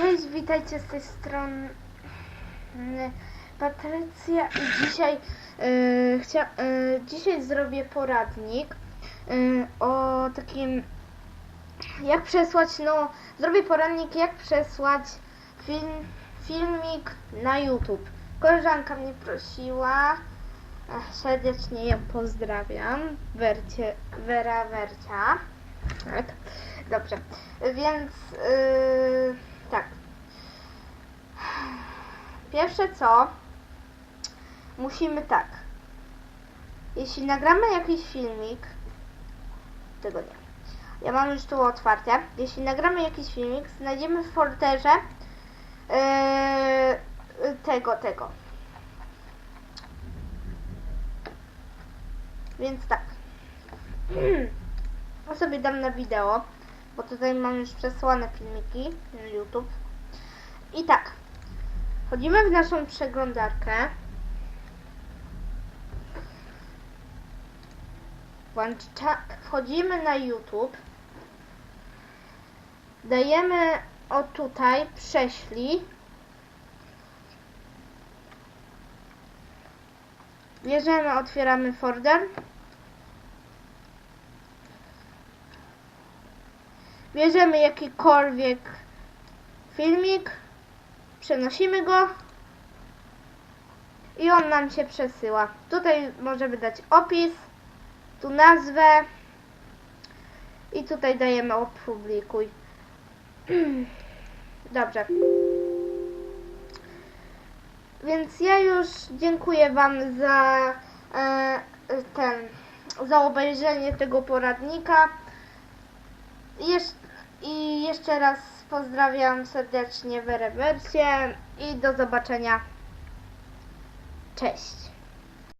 Cześć, witajcie z tej strony Patrycja i dzisiaj yy, chcia, yy, dzisiaj zrobię poradnik yy, o takim jak przesłać, no zrobię poradnik jak przesłać film, filmik na YouTube. Koleżanka mnie prosiła, serdecznie ją pozdrawiam, Wercie, Wera Wercia. Tak, dobrze. Więc yy, tak. Pierwsze co, musimy tak. Jeśli nagramy jakiś filmik, tego nie. Ja mam już tu otwarte. Jeśli nagramy jakiś filmik, znajdziemy w folderze yy, tego, tego. Więc tak. Ja sobie dam na wideo, bo tutaj mam już przesłane filmiki na YouTube. I tak. Wchodzimy w naszą przeglądarkę. Włącza, wchodzimy na YouTube. Dajemy o tutaj prześlij. Bierzemy, otwieramy folder. Bierzemy jakikolwiek filmik, przenosimy go i on nam się przesyła. Tutaj możemy dać opis, tu nazwę i tutaj dajemy opublikuj. Dobrze. Więc ja już dziękuję Wam za e, ten, za obejrzenie tego poradnika. Jesz- I jeszcze raz pozdrawiam serdecznie Werę Wercie i do zobaczenia. Cześć.